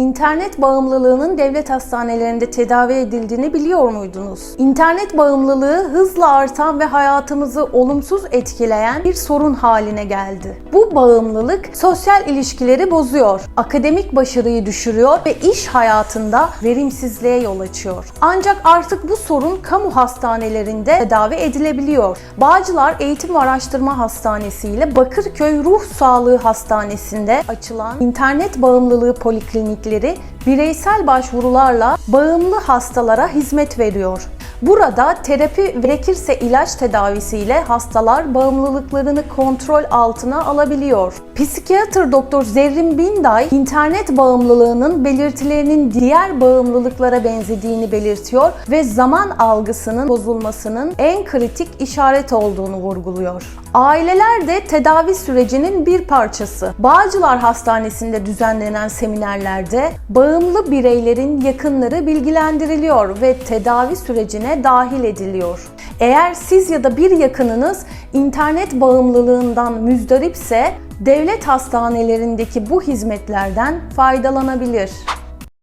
İnternet bağımlılığının devlet hastanelerinde tedavi edildiğini biliyor muydunuz? İnternet bağımlılığı hızla artan ve hayatımızı olumsuz etkileyen bir sorun haline geldi. Bu bağımlılık sosyal ilişkileri bozuyor, akademik başarıyı düşürüyor ve iş hayatında verimsizliğe yol açıyor. Ancak artık bu sorun kamu hastanelerinde tedavi edilebiliyor. Bağcılar Eğitim ve Araştırma Hastanesi ile Bakırköy Ruh Sağlığı Hastanesi'nde açılan internet bağımlılığı poliklinikleri bireysel başvurularla bağımlı hastalara hizmet veriyor. Burada terapi gerekirse ilaç tedavisiyle hastalar bağımlılıklarını kontrol altına alabiliyor. Psikiyatr Doktor Zerrin Binday internet bağımlılığının belirtilerinin diğer bağımlılıklara benzediğini belirtiyor ve zaman algısının bozulmasının en kritik işaret olduğunu vurguluyor. Aileler de tedavi sürecinin bir parçası. Bağcılar Hastanesi'nde düzenlenen seminerlerde bağımlı bireylerin yakınları bilgilendiriliyor ve tedavi sürecine dahil ediliyor. Eğer siz ya da bir yakınınız internet bağımlılığından müzdaripse devlet hastanelerindeki bu hizmetlerden faydalanabilir.